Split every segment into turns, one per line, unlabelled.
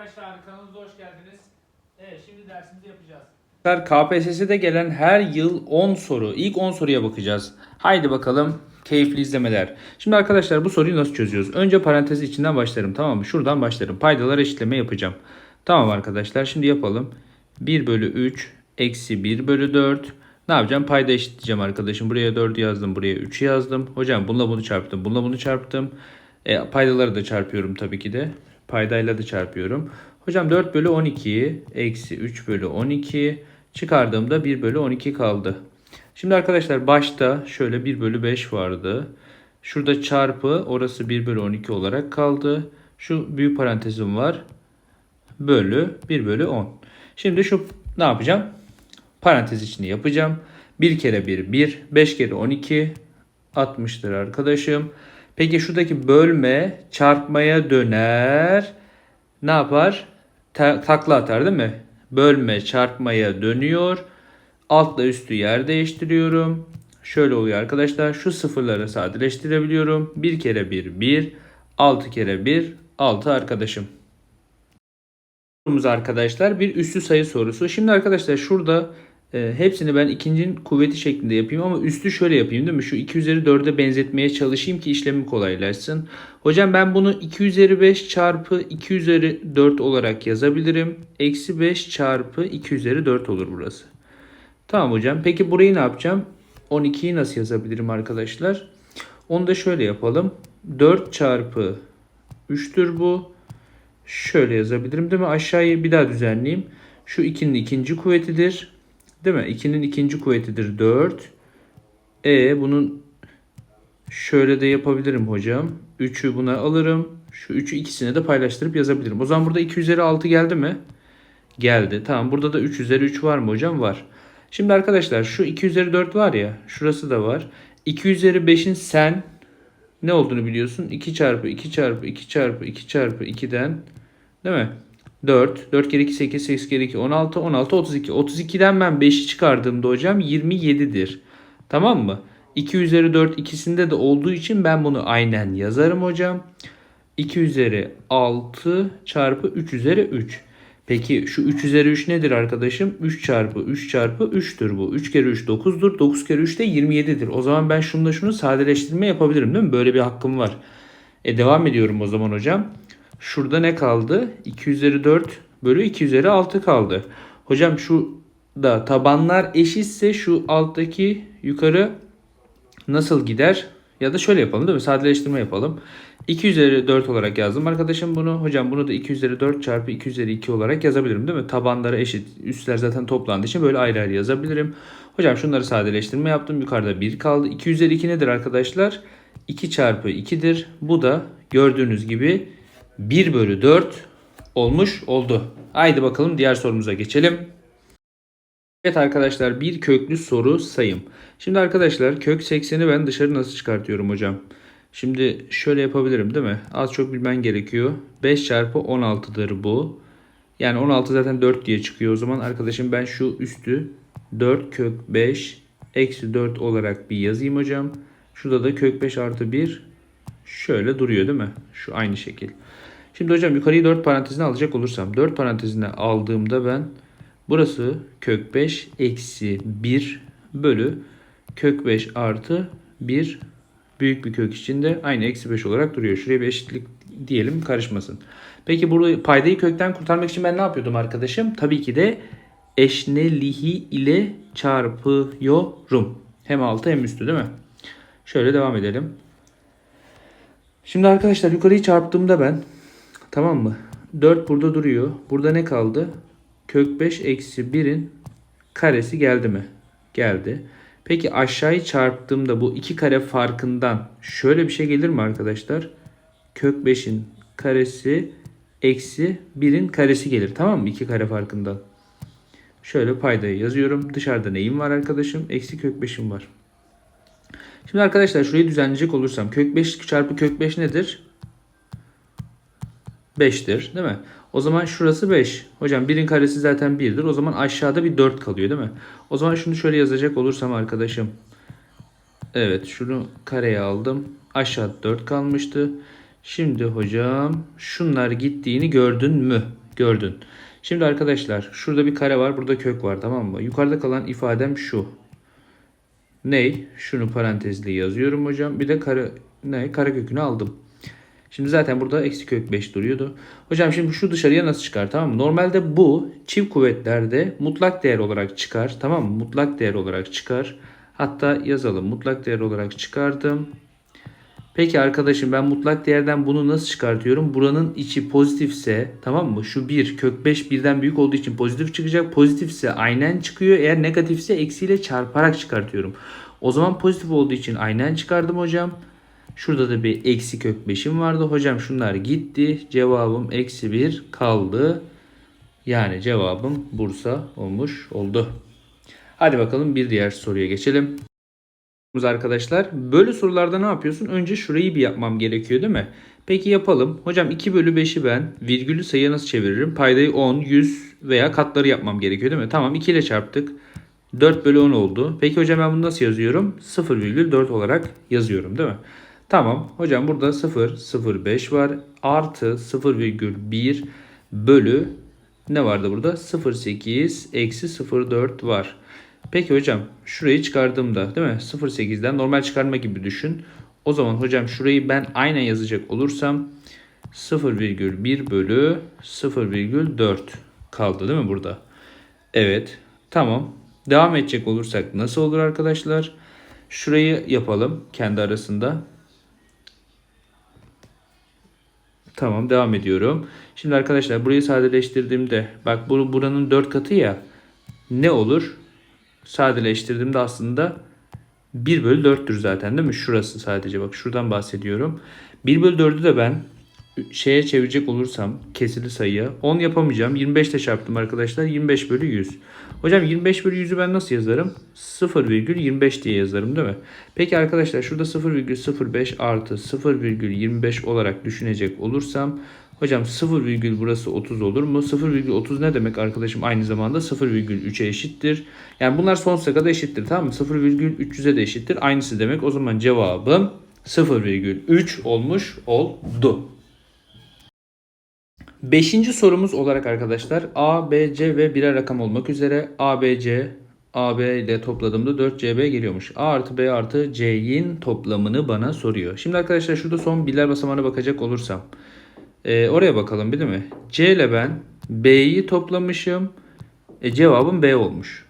arkadaşlar kanalımıza hoş geldiniz. Evet şimdi dersimizi yapacağız.
KPSS'de gelen her yıl 10 soru. İlk 10 soruya bakacağız. Haydi bakalım. Keyifli izlemeler. Şimdi arkadaşlar bu soruyu nasıl çözüyoruz? Önce parantez içinden başlarım tamam mı? Şuradan başlarım. Paydalar eşitleme yapacağım. Tamam arkadaşlar şimdi yapalım. 1 bölü 3 eksi 1 bölü 4. Ne yapacağım? Payda eşitleyeceğim arkadaşım. Buraya 4 yazdım. Buraya 3 yazdım. Hocam bununla bunu çarptım. Bununla bunu çarptım. E, paydaları da çarpıyorum tabii ki de. Paydayla da çarpıyorum. Hocam 4 bölü 12 eksi 3 bölü 12 çıkardığımda 1 bölü 12 kaldı. Şimdi arkadaşlar başta şöyle 1 bölü 5 vardı. Şurada çarpı orası 1 bölü 12 olarak kaldı. Şu büyük parantezim var. Bölü 1 bölü 10. Şimdi şu ne yapacağım? Parantez içini yapacağım. 1 kere 1 1. 5 kere 12 60'tır arkadaşım. Peki şuradaki bölme çarpmaya döner. Ne yapar? Ta- takla atar değil mi? Bölme çarpmaya dönüyor. Altla üstü yer değiştiriyorum. Şöyle oluyor arkadaşlar. Şu sıfırları sadeleştirebiliyorum. 1 kere 1 1. 6 kere 1 6 arkadaşım. Sorumuz arkadaşlar bir üstü sayı sorusu. Şimdi arkadaşlar şurada e, hepsini ben ikincinin kuvveti şeklinde yapayım ama üstü şöyle yapayım değil mi? Şu 2 üzeri 4'e benzetmeye çalışayım ki işlemim kolaylaşsın. Hocam ben bunu 2 üzeri 5 çarpı 2 üzeri 4 olarak yazabilirim. Eksi 5 çarpı 2 üzeri 4 olur burası. Tamam hocam. Peki burayı ne yapacağım? 12'yi nasıl yazabilirim arkadaşlar? Onu da şöyle yapalım. 4 çarpı 3'tür bu. Şöyle yazabilirim değil mi? Aşağıyı bir daha düzenleyeyim. Şu 2'nin ikinci kuvvetidir. Değil mi? 2'nin ikinci kuvvetidir 4. E bunun şöyle de yapabilirim hocam. 3'ü buna alırım. Şu 3'ü ikisine de paylaştırıp yazabilirim. O zaman burada 2 üzeri 6 geldi mi? Geldi. Tamam burada da 3 üzeri 3 var mı hocam? Var. Şimdi arkadaşlar şu 2 üzeri 4 var ya. Şurası da var. 2 üzeri 5'in sen ne olduğunu biliyorsun. 2 çarpı 2 çarpı 2 çarpı 2 çarpı 2'den değil mi? 4. 4 kere 2 8. 8 kere 2 16. 16 32. 32'den ben 5'i çıkardığımda hocam 27'dir. Tamam mı? 2 üzeri 4 ikisinde de olduğu için ben bunu aynen yazarım hocam. 2 üzeri 6 çarpı 3 üzeri 3. Peki şu 3 üzeri 3 nedir arkadaşım? 3 çarpı 3 çarpı 3'tür bu. 3 kere 3 9'dur. 9 kere 3 de 27'dir. O zaman ben şunu şunu sadeleştirme yapabilirim değil mi? Böyle bir hakkım var. E devam ediyorum o zaman hocam. Şurada ne kaldı? 2 üzeri 4 bölü 2 üzeri 6 kaldı. Hocam şu da tabanlar eşitse şu alttaki yukarı nasıl gider? Ya da şöyle yapalım değil mi? Sadeleştirme yapalım. 2 üzeri 4 olarak yazdım arkadaşım bunu. Hocam bunu da 2 üzeri 4 çarpı 2 üzeri 2 olarak yazabilirim değil mi? Tabanları eşit. Üstler zaten toplandığı için böyle ayrı ayrı yazabilirim. Hocam şunları sadeleştirme yaptım. Yukarıda 1 kaldı. 2 üzeri 2 nedir arkadaşlar? 2 çarpı 2'dir. Bu da gördüğünüz gibi 1 bölü 4 olmuş oldu. Haydi bakalım diğer sorumuza geçelim. Evet arkadaşlar bir köklü soru sayım. Şimdi arkadaşlar kök 80'i ben dışarı nasıl çıkartıyorum hocam? Şimdi şöyle yapabilirim değil mi? Az çok bilmen gerekiyor. 5 çarpı 16'dır bu. Yani 16 zaten 4 diye çıkıyor o zaman. Arkadaşım ben şu üstü 4 kök 5 eksi 4 olarak bir yazayım hocam. Şurada da kök 5 artı 1 şöyle duruyor değil mi? Şu aynı şekil. Şimdi hocam yukarıyı 4 parantezine alacak olursam 4 parantezine aldığımda ben burası kök 5 eksi 1 bölü kök 5 artı 1 büyük bir kök içinde aynı eksi 5 olarak duruyor. Şuraya bir eşitlik diyelim karışmasın. Peki burada paydayı kökten kurtarmak için ben ne yapıyordum arkadaşım? Tabii ki de eşnelihi ile çarpıyorum. Hem altı hem üstü değil mi? Şöyle devam edelim. Şimdi arkadaşlar yukarıyı çarptığımda ben tamam mı? 4 burada duruyor. Burada ne kaldı? Kök 5 eksi 1'in karesi geldi mi? Geldi. Peki aşağıyı çarptığımda bu iki kare farkından şöyle bir şey gelir mi arkadaşlar? Kök 5'in karesi eksi 1'in karesi gelir. Tamam mı? İki kare farkından. Şöyle paydayı yazıyorum. Dışarıda neyim var arkadaşım? Eksi kök 5'im var. Şimdi arkadaşlar şurayı düzenleyecek olursam kök 5 çarpı kök 5 nedir? 5'tir değil mi? O zaman şurası 5. Hocam 1'in karesi zaten 1'dir. O zaman aşağıda bir 4 kalıyor değil mi? O zaman şunu şöyle yazacak olursam arkadaşım. Evet şunu kareye aldım. Aşağıda 4 kalmıştı. Şimdi hocam şunlar gittiğini gördün mü? Gördün. Şimdi arkadaşlar şurada bir kare var burada kök var tamam mı? Yukarıda kalan ifadem şu. Ney? Şunu parantezli yazıyorum hocam. Bir de kare ne? Kare kökünü aldım. Şimdi zaten burada eksi kök 5 duruyordu. Hocam şimdi şu dışarıya nasıl çıkar tamam mı? Normalde bu çift kuvvetlerde mutlak değer olarak çıkar. Tamam mı? Mutlak değer olarak çıkar. Hatta yazalım. Mutlak değer olarak çıkardım. Peki arkadaşım ben mutlak değerden bunu nasıl çıkartıyorum? Buranın içi pozitifse tamam mı? Şu 1 kök 5 birden büyük olduğu için pozitif çıkacak. Pozitifse aynen çıkıyor. Eğer negatifse eksiyle çarparak çıkartıyorum. O zaman pozitif olduğu için aynen çıkardım hocam. Şurada da bir eksi kök 5'im vardı. Hocam şunlar gitti. Cevabım eksi 1 kaldı. Yani cevabım Bursa olmuş oldu. Hadi bakalım bir diğer soruya geçelim. Arkadaşlar bölü sorularda ne yapıyorsun? Önce şurayı bir yapmam gerekiyor değil mi? Peki yapalım. Hocam 2 bölü 5'i ben virgülü sayıya nasıl çeviririm? Paydayı 10, 100 veya katları yapmam gerekiyor değil mi? Tamam 2 ile çarptık. 4 bölü 10 oldu. Peki hocam ben bunu nasıl yazıyorum? 0,4 olarak yazıyorum değil mi? Tamam. Hocam burada 0,05 var. Artı 0,1 bölü ne vardı burada? 0,8 eksi 0,4 var. Peki hocam şurayı çıkardığımda değil mi? 0,8'den normal çıkarma gibi düşün. O zaman hocam şurayı ben aynen yazacak olursam 0,1 bölü 0,4 kaldı değil mi burada? Evet. Tamam. Devam edecek olursak nasıl olur arkadaşlar? Şurayı yapalım kendi arasında. Tamam devam ediyorum. Şimdi arkadaşlar burayı sadeleştirdiğimde bak bu buranın 4 katı ya ne olur? Sadeleştirdiğimde aslında 1 bölü 4'tür zaten değil mi? Şurası sadece bak şuradan bahsediyorum. 1 bölü 4'ü de ben şeye çevirecek olursam kesili sayıya 10 yapamayacağım. 25 ile çarptım arkadaşlar. 25 bölü 100. Hocam 25 bölü 100'ü ben nasıl yazarım? 0,25 diye yazarım değil mi? Peki arkadaşlar şurada 0,05 artı 0,25 olarak düşünecek olursam hocam 0, burası 30 olur mu? 0,30 ne demek arkadaşım? Aynı zamanda 0,3'e eşittir. Yani bunlar sonsuza kadar eşittir tamam mı? 0,300'e de eşittir. Aynısı demek. O zaman cevabım 0,3 olmuş oldu. Beşinci sorumuz olarak arkadaşlar A, B, C ve birer rakam olmak üzere A, B, C, A, B ile topladığımda 4 CB geliyormuş. A artı B artı C'nin toplamını bana soruyor. Şimdi arkadaşlar şurada son birler basamağına bakacak olursam. E, oraya bakalım değil mi? C ile ben B'yi toplamışım. E, cevabım B olmuş.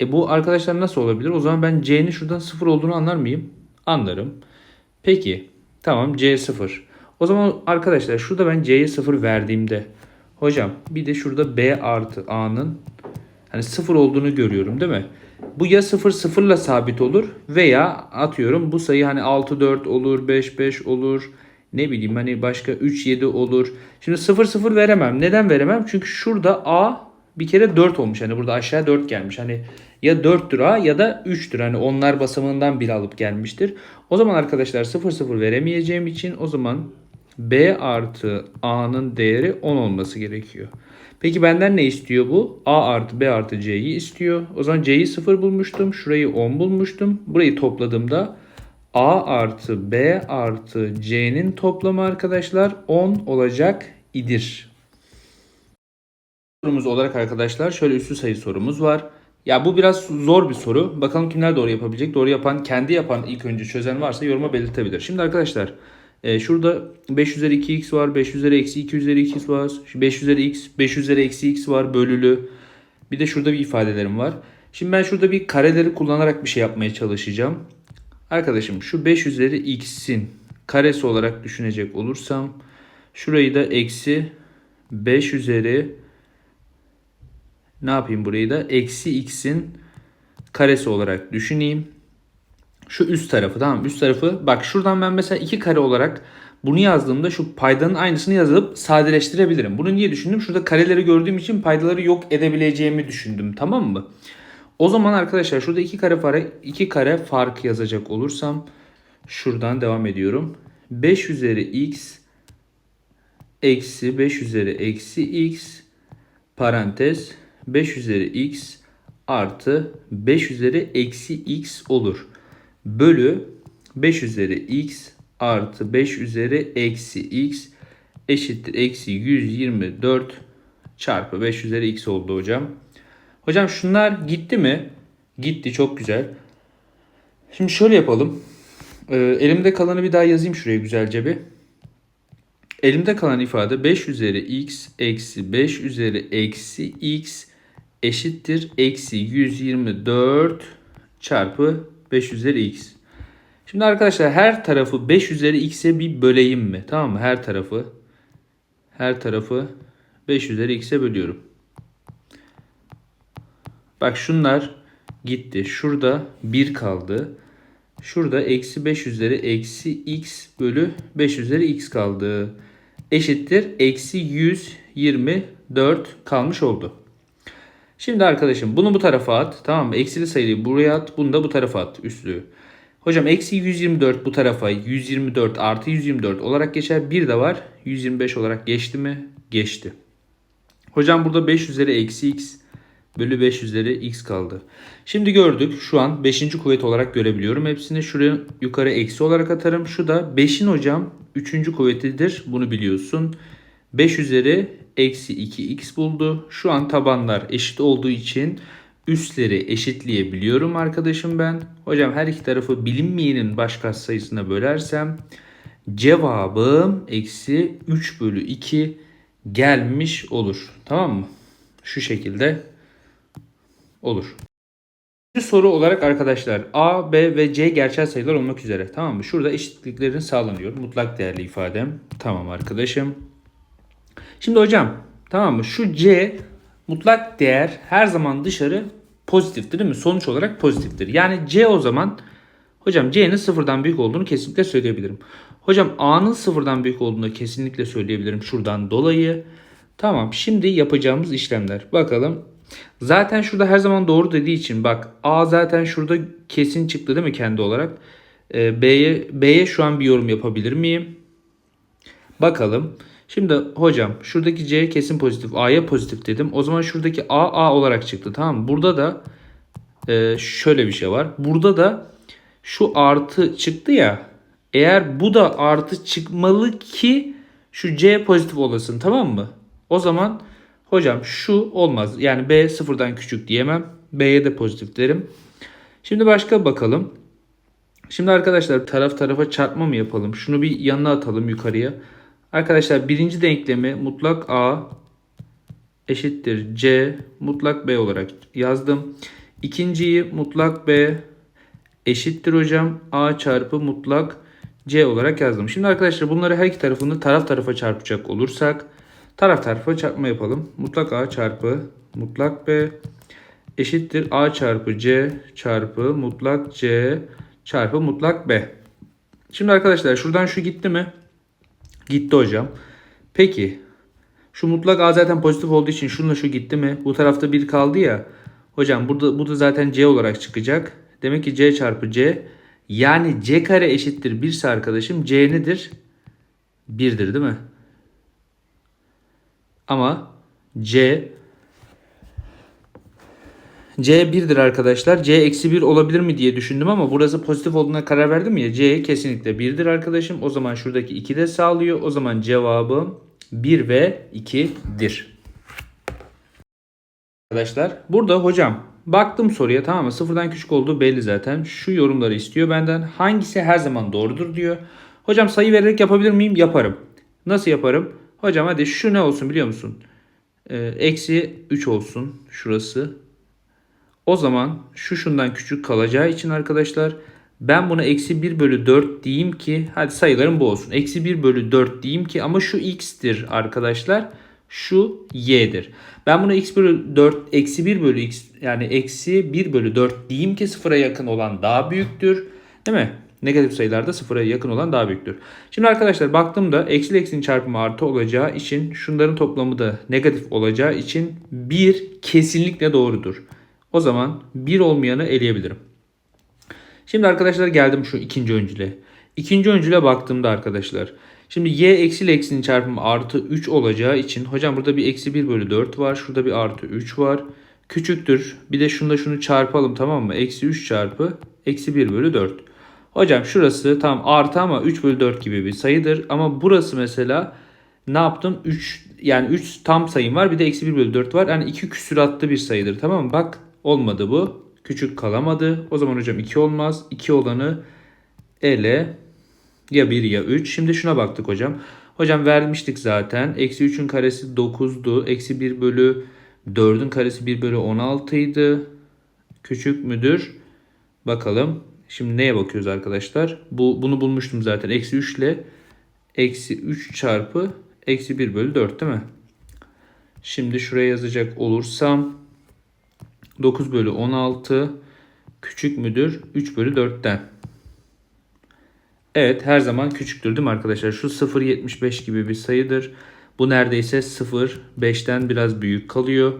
E, bu arkadaşlar nasıl olabilir? O zaman ben C'nin şuradan 0 olduğunu anlar mıyım? Anlarım. Peki. Tamam C 0. O zaman arkadaşlar şurada ben C'ye 0 verdiğimde hocam bir de şurada B artı A'nın hani 0 olduğunu görüyorum değil mi? Bu ya 0 0 ile sabit olur veya atıyorum bu sayı hani 6 4 olur 5 5 olur ne bileyim hani başka 3 7 olur. Şimdi 0 0 veremem. Neden veremem? Çünkü şurada A bir kere 4 olmuş. Hani burada aşağı 4 gelmiş. Hani ya 4'tür A ya da 3'tür. Hani onlar basamağından bir alıp gelmiştir. O zaman arkadaşlar 0 0 veremeyeceğim için o zaman B artı A'nın değeri 10 olması gerekiyor. Peki benden ne istiyor bu? A artı B artı C'yi istiyor. O zaman C'yi 0 bulmuştum. Şurayı 10 bulmuştum. Burayı topladığımda A artı B artı C'nin toplamı arkadaşlar 10 olacak idir. Sorumuz olarak arkadaşlar şöyle üstü sayı sorumuz var. Ya bu biraz zor bir soru. Bakalım kimler doğru yapabilecek. Doğru yapan, kendi yapan ilk önce çözen varsa yoruma belirtebilir. Şimdi arkadaşlar e, şurada 5 üzeri 2x var. 5 üzeri eksi 2 üzeri x var. 5 üzeri x, 5 üzeri eksi x var bölülü. Bir de şurada bir ifadelerim var. Şimdi ben şurada bir kareleri kullanarak bir şey yapmaya çalışacağım. Arkadaşım şu 5 üzeri x'in karesi olarak düşünecek olursam şurayı da eksi 5 üzeri ne yapayım burayı da eksi x'in karesi olarak düşüneyim. Şu üst tarafı tamam üst tarafı bak şuradan ben mesela iki kare olarak bunu yazdığımda şu paydanın aynısını yazıp sadeleştirebilirim. Bunu niye düşündüm? Şurada kareleri gördüğüm için paydaları yok edebileceğimi düşündüm tamam mı? O zaman arkadaşlar şurada iki kare fark, iki kare fark yazacak olursam şuradan devam ediyorum. 5 üzeri x eksi 5 üzeri eksi x parantez 5 üzeri x artı 5 üzeri eksi x olur. Bölü 5 üzeri x artı 5 üzeri eksi x eşittir eksi 124 çarpı 5 üzeri x oldu hocam. Hocam şunlar gitti mi? Gitti çok güzel. Şimdi şöyle yapalım. Ee, elimde kalanı bir daha yazayım şuraya güzelce bir. Elimde kalan ifade 5 üzeri x eksi 5 üzeri eksi x eşittir eksi 124 çarpı 5 üzeri x. Şimdi arkadaşlar her tarafı 5 üzeri x'e bir böleyim mi? Tamam mı? Her tarafı her tarafı 5 üzeri x'e bölüyorum. Bak şunlar gitti. Şurada 1 kaldı. Şurada eksi 5 üzeri eksi x bölü 5 üzeri x kaldı. Eşittir eksi 124 kalmış oldu. Şimdi arkadaşım bunu bu tarafa at. Tamam mı? Eksili sayıyı buraya at. Bunu da bu tarafa at üslüğü. Hocam eksi 124 bu tarafa 124 artı 124 olarak geçer. Bir de var 125 olarak geçti mi? Geçti. Hocam burada 5 üzeri eksi x bölü 5 üzeri x kaldı. Şimdi gördük şu an 5. kuvvet olarak görebiliyorum. Hepsini şuraya yukarı eksi olarak atarım. Şu da 5'in hocam 3. kuvvetidir. Bunu biliyorsun. 5 üzeri eksi 2x buldu. Şu an tabanlar eşit olduğu için üstleri eşitleyebiliyorum arkadaşım ben. Hocam her iki tarafı bilinmeyenin baş sayısına bölersem cevabım eksi 3 bölü 2 gelmiş olur. Tamam mı? Şu şekilde olur. Bir soru olarak arkadaşlar A, B ve C gerçel sayılar olmak üzere. Tamam mı? Şurada eşitliklerin sağlanıyor. Mutlak değerli ifadem. Tamam arkadaşım. Şimdi hocam tamam mı? Şu C mutlak değer her zaman dışarı pozitiftir değil mi? Sonuç olarak pozitiftir. Yani C o zaman hocam C'nin sıfırdan büyük olduğunu kesinlikle söyleyebilirim. Hocam A'nın sıfırdan büyük olduğunu kesinlikle söyleyebilirim şuradan dolayı. Tamam şimdi yapacağımız işlemler. Bakalım. Zaten şurada her zaman doğru dediği için bak A zaten şurada kesin çıktı değil mi kendi olarak? Ee, B'ye B'ye şu an bir yorum yapabilir miyim? Bakalım. Şimdi hocam şuradaki C kesin pozitif. A'ya pozitif dedim. O zaman şuradaki A A olarak çıktı. Tamam mı? Burada da e, şöyle bir şey var. Burada da şu artı çıktı ya. Eğer bu da artı çıkmalı ki şu C pozitif olasın. Tamam mı? O zaman hocam şu olmaz. Yani B sıfırdan küçük diyemem. B'ye de pozitif derim. Şimdi başka bakalım. Şimdi arkadaşlar taraf tarafa çarpma mı yapalım? Şunu bir yanına atalım yukarıya. Arkadaşlar birinci denklemi mutlak A eşittir C mutlak B olarak yazdım. İkinciyi mutlak B eşittir hocam A çarpı mutlak C olarak yazdım. Şimdi arkadaşlar bunları her iki tarafını taraf tarafa çarpacak olursak taraf tarafa çarpma yapalım. Mutlak A çarpı mutlak B eşittir A çarpı C çarpı mutlak C çarpı mutlak B. Şimdi arkadaşlar şuradan şu gitti mi? Gitti hocam. Peki şu mutlak A zaten pozitif olduğu için şununla şu gitti mi? Bu tarafta 1 kaldı ya. Hocam burada bu da zaten C olarak çıkacak. Demek ki C çarpı C yani C kare eşittir 1 ise arkadaşım C nedir? 1'dir değil mi? Ama C C 1'dir arkadaşlar. C eksi 1 olabilir mi diye düşündüm ama burası pozitif olduğuna karar verdim ya. C kesinlikle 1'dir arkadaşım. O zaman şuradaki 2 de sağlıyor. O zaman cevabım 1 ve 2'dir. Arkadaşlar burada hocam baktım soruya tamam mı? Sıfırdan küçük olduğu belli zaten. Şu yorumları istiyor benden. Hangisi her zaman doğrudur diyor. Hocam sayı vererek yapabilir miyim? Yaparım. Nasıl yaparım? Hocam hadi şu ne olsun biliyor musun? Ee, eksi 3 olsun şurası. O zaman şu şundan küçük kalacağı için arkadaşlar ben buna eksi 1 bölü 4 diyeyim ki hadi sayılarım bu olsun. Eksi 1 bölü 4 diyeyim ki ama şu x'tir arkadaşlar. Şu y'dir. Ben buna x bölü 4 eksi 1 bölü x yani eksi 1 bölü 4 diyeyim ki sıfıra yakın olan daha büyüktür. Değil mi? Negatif sayılarda sıfıra yakın olan daha büyüktür. Şimdi arkadaşlar baktığımda eksi eksinin çarpımı artı olacağı için şunların toplamı da negatif olacağı için 1 kesinlikle doğrudur. O zaman 1 olmayanı eleyebilirim. Şimdi arkadaşlar geldim şu ikinci öncüle. İkinci öncüle baktığımda arkadaşlar. Şimdi y eksi eksinin çarpımı artı 3 olacağı için hocam burada bir eksi 1 bölü 4 var. Şurada bir artı 3 var. Küçüktür. Bir de şunda şunu çarpalım tamam mı? Eksi 3 çarpı eksi 1 bölü 4. Hocam şurası tam artı ama 3 bölü 4 gibi bir sayıdır. Ama burası mesela ne yaptım? 3 yani 3 tam sayım var bir de eksi 1 bölü 4 var. Yani 2 küsuratlı bir sayıdır tamam mı? Bak olmadı bu. Küçük kalamadı. O zaman hocam 2 olmaz. 2 olanı ele ya 1 ya 3. Şimdi şuna baktık hocam. Hocam vermiştik zaten. Eksi 3'ün karesi 9'du. Eksi 1 bölü 4'ün karesi 1 bölü 16 idi. Küçük müdür? Bakalım. Şimdi neye bakıyoruz arkadaşlar? Bu, bunu bulmuştum zaten. Eksi 3 ile eksi 3 çarpı eksi 1 bölü 4 değil mi? Şimdi şuraya yazacak olursam 9 bölü 16 küçük müdür 3 bölü 4'ten. Evet her zaman küçüktür değil mi arkadaşlar? Şu 0.75 gibi bir sayıdır. Bu neredeyse 0. 5'ten biraz büyük kalıyor.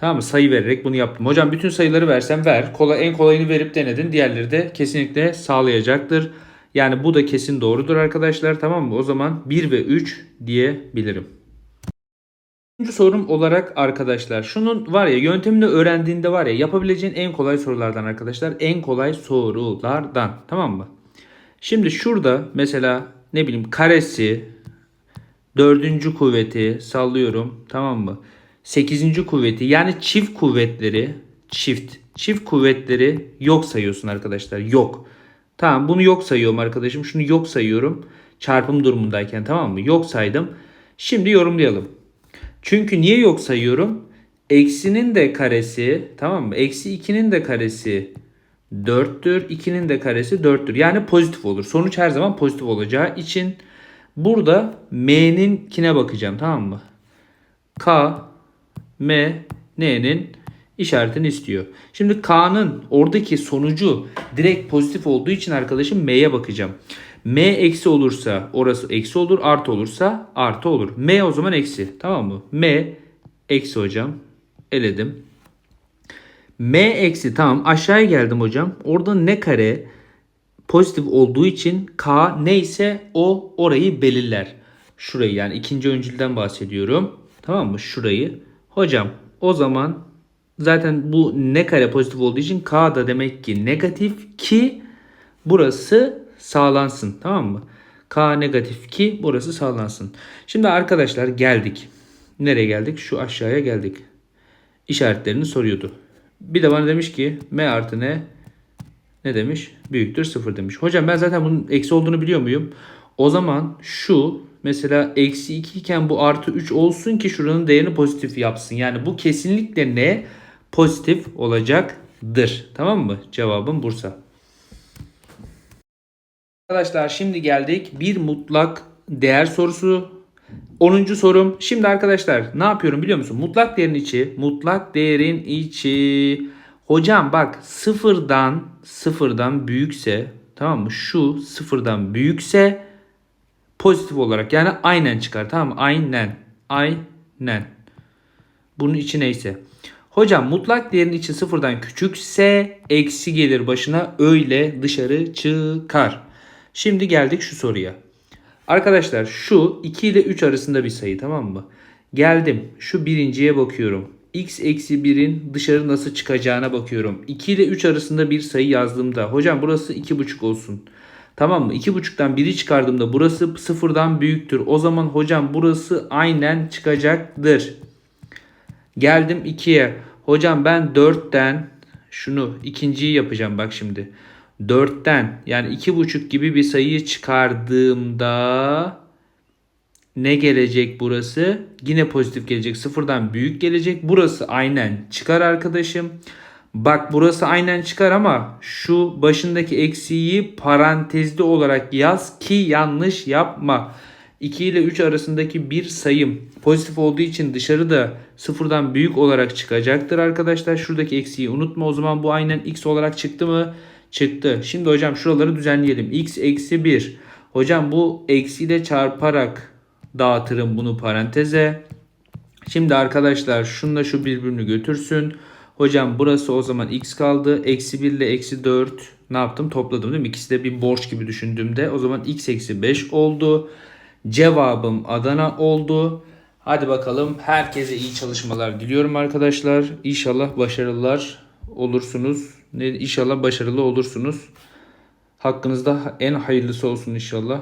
Tamam mı? Sayı vererek bunu yaptım. Hocam bütün sayıları versen ver. Kolay, en kolayını verip denedin. Diğerleri de kesinlikle sağlayacaktır. Yani bu da kesin doğrudur arkadaşlar. Tamam mı? O zaman 1 ve 3 diyebilirim. Üçüncü sorum olarak arkadaşlar şunun var ya yöntemini öğrendiğinde var ya yapabileceğin en kolay sorulardan arkadaşlar. En kolay sorulardan. Tamam mı? Şimdi şurada mesela ne bileyim karesi dördüncü kuvveti sallıyorum tamam mı? Sekizinci kuvveti yani çift kuvvetleri çift çift kuvvetleri yok sayıyorsun arkadaşlar yok. Tamam bunu yok sayıyorum arkadaşım şunu yok sayıyorum çarpım durumundayken tamam mı? Yok saydım. Şimdi yorumlayalım. Çünkü niye yok sayıyorum? Eksinin de karesi tamam mı? Eksi 2'nin de karesi 4'tür. 2'nin de karesi 4'tür. Yani pozitif olur. Sonuç her zaman pozitif olacağı için burada m'ninkine bakacağım tamam mı? K, M, N'nin işaretini istiyor. Şimdi K'nın oradaki sonucu direkt pozitif olduğu için arkadaşım M'ye bakacağım. M eksi olursa orası eksi olur. Artı olursa artı olur. M o zaman eksi. Tamam mı? M eksi hocam. Eledim. M eksi tamam aşağıya geldim hocam. Orada ne kare pozitif olduğu için K neyse o orayı belirler. Şurayı yani ikinci öncülden bahsediyorum. Tamam mı? Şurayı. Hocam o zaman zaten bu ne kare pozitif olduğu için K da demek ki negatif ki burası sağlansın. Tamam mı? K negatif ki burası sağlansın. Şimdi arkadaşlar geldik. Nereye geldik? Şu aşağıya geldik. İşaretlerini soruyordu. Bir de bana demiş ki m artı n ne demiş? Büyüktür 0 demiş. Hocam ben zaten bunun eksi olduğunu biliyor muyum? O zaman şu mesela eksi 2 iken bu artı 3 olsun ki şuranın değerini pozitif yapsın. Yani bu kesinlikle ne? Pozitif olacaktır. Tamam mı? Cevabım Bursa. Arkadaşlar şimdi geldik bir mutlak değer sorusu 10. sorum. Şimdi arkadaşlar ne yapıyorum biliyor musun? Mutlak değerin içi, mutlak değerin içi. Hocam bak sıfırdan sıfırdan büyükse tamam mı? Şu sıfırdan büyükse pozitif olarak yani aynen çıkar tamam mı? Aynen. Aynen. Bunun içi neyse. Hocam mutlak değerin içi sıfırdan küçükse eksi gelir başına öyle dışarı çıkar. Şimdi geldik şu soruya. Arkadaşlar şu 2 ile 3 arasında bir sayı tamam mı? Geldim şu birinciye bakıyorum. x eksi 1'in dışarı nasıl çıkacağına bakıyorum. 2 ile 3 arasında bir sayı yazdığımda hocam burası 2,5 olsun. Tamam mı? 2,5'tan 1'i çıkardığımda burası sıfırdan büyüktür. O zaman hocam burası aynen çıkacaktır. Geldim 2'ye. Hocam ben 4'ten şunu ikinciyi yapacağım bak şimdi. 4'ten yani 2,5 gibi bir sayıyı çıkardığımda ne gelecek burası? Yine pozitif gelecek. Sıfırdan büyük gelecek. Burası aynen çıkar arkadaşım. Bak burası aynen çıkar ama şu başındaki eksiği parantezli olarak yaz ki yanlış yapma. 2 ile 3 arasındaki bir sayım pozitif olduğu için dışarıda sıfırdan büyük olarak çıkacaktır arkadaşlar. Şuradaki eksiği unutma. O zaman bu aynen x olarak çıktı mı? Çıktı. Şimdi hocam şuraları düzenleyelim. x eksi 1. Hocam bu eksiyle çarparak dağıtırım bunu paranteze. Şimdi arkadaşlar şunla şu birbirini götürsün. Hocam burası o zaman x kaldı. Eksi 1 ile eksi 4 ne yaptım? Topladım değil mi? İkisi de bir borç gibi düşündüğümde. O zaman x eksi 5 oldu. Cevabım Adana oldu. Hadi bakalım herkese iyi çalışmalar diliyorum arkadaşlar. İnşallah başarılılar olursunuz. İnşallah başarılı olursunuz. Hakkınızda en hayırlısı olsun inşallah.